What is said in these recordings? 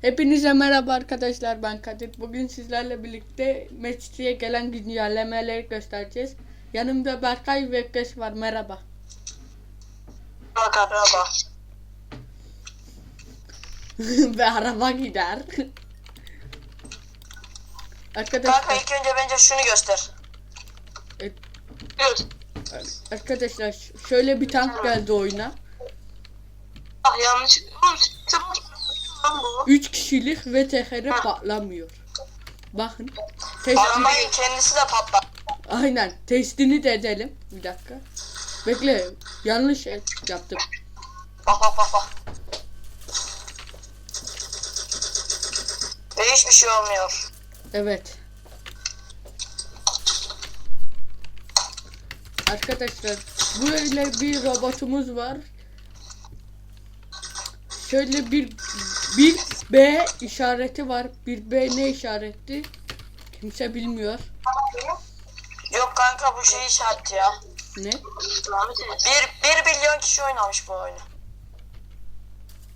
Hepinize merhaba arkadaşlar ben Kadir. Bugün sizlerle birlikte Mesut'e gelen güncellemeleri göstereceğiz. Yanımda Berkay ve Ökkeş var merhaba. Araba. ve araba gider. Kanka arkadaşlar, ilk önce bence şunu göster. Evet. Göz. arkadaşlar şöyle bir tank geldi oyuna. Ah yanlış. Oğlum bu. 3 kişilik ve tekeri patlamıyor. Bakın. Testi, Arabayın kendisi de patlar. aynen testini de edelim. Bir dakika. Bekle yanlış yaptım. Bak bak bak bak. Ve hiçbir şey olmuyor. Evet. Arkadaşlar böyle bir robotumuz var. Şöyle bir bir B işareti var. Bir B ne işareti? Kimse bilmiyor. Yok kanka bu şey işareti ya. Ne? Bir, bir milyon kişi oynamış bu oyunu.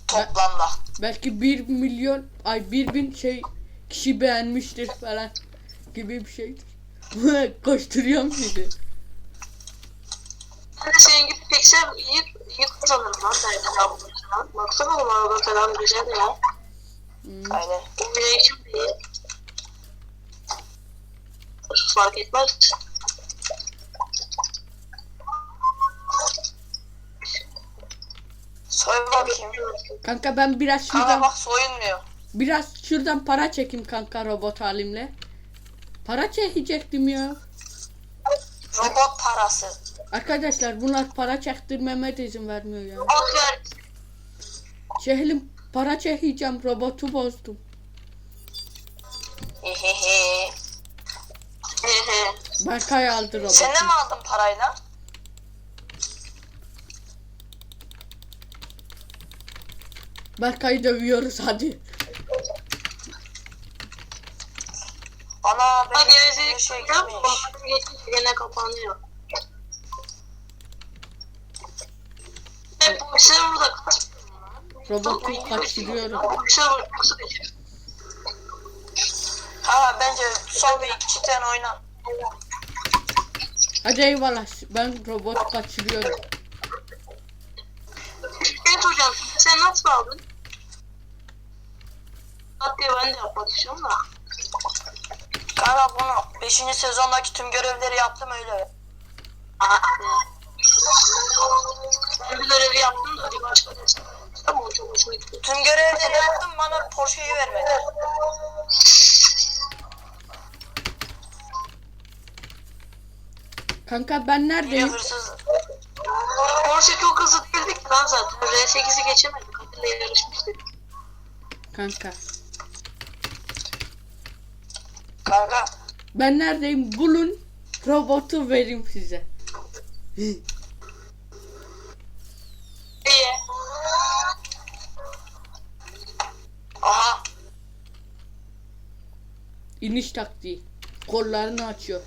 Toplamda. Belki bir milyon ay bir bin şey kişi beğenmiştir falan gibi bir şeydir. Koşturuyorum sizi. De senin gibi piksel iyi, iyi kazanırım lan ben falan. Baksana oğlum araba falan güzel ya. Hmm. Aynen. Combination de iyi. Fark etmez. Soy bakayım. Kanka ben biraz şuradan bak soyulmuyor. Biraz şuradan para çekeyim kanka robot halimle. Para çekecektim ya. Robot parası. Arkadaşlar bunlar para çektirmeme de izin vermiyor ya. Alt ver. Şehlim para çekeceğim robotu bozdum. Berkay aldı robotu. Sen de mi aldın parayla? Berkay'ı dövüyoruz hadi. Ana Ha benim gevezelik şey. Kompütür geçince gene kapanıyor. Hep bu serverda kaç Robotu kaçırıyorum. Ha bence son bir iki tane oyna. Hadi eyvallah ben robot kaçırıyorum. Evet hocam sen nasıl aldın? Hatta ben de yapmak istiyorum da. Kanka bunu 5. sezondaki tüm görevleri yaptım öyle. Be. Ben bir görevi yaptım da bir başka da Ama çok hoşuma gitti. Tüm görevleri yaptım bana Porsche'yi vermedi. Kanka ben neredeyim? hırsız. Porsche çok hızlı girdik lan zaten. R8'i geçemedik. Kadir'le yarışmıştık. Kanka. Kanka Ben neredeyim? Bulun robotu vereyim size. İyi. aha İniş taktiği. Kollarını açıyor.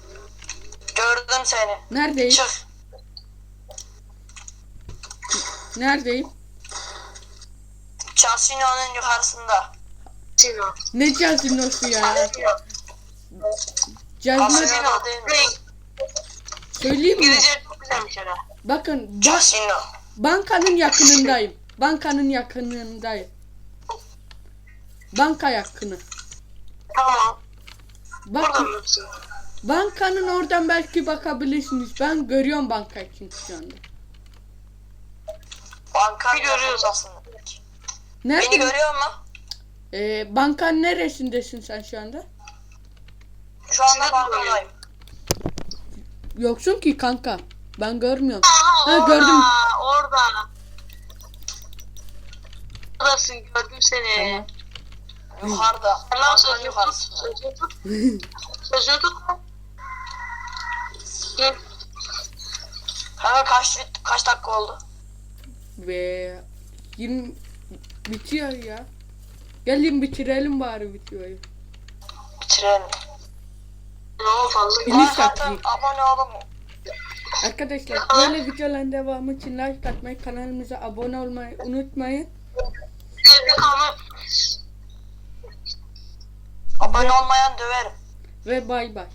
gördüm seni. Neredeyim? Çık. Neredeyim? Casino'nun yukarısında. Sino. Ne cazinosu ya? Casino değil mi? Renk. söyleyeyim mi? İngilizce çok güzelmiş herhalde. Bakın bak Casino. bankanın yakınındayım. Bankanın yakınındayım. Banka yakını. Tamam. Burada Bakın mısın? bankanın oradan belki bakabilirsiniz. Ben görüyorum bankayı çünkü şu anda. Bir görüyoruz. Beni Nerede? görüyor mu? Ee, bankanın neresindesin sen şu anda? Şu anda bankadayım. Yoksun ki kanka. Ben görmüyorum. Aha, Ha, orada, gördüm. Orada. Oradasın gördüm seni. Tamam. Yukarıda. Sözünü tut. yukarısında. Sözünü tut. Sözünü tut. Kanka kaç, kaç dakika oldu? Ve 20 bitiyor ya. Gelin bitirelim bari videoyu. Bitirelim. Ne oldu fazla? Abone olun. Arkadaşlar böyle videoların devamı için like atmayı, kanalımıza abone olmayı unutmayın. Abone olmayan döverim. ve bay bay.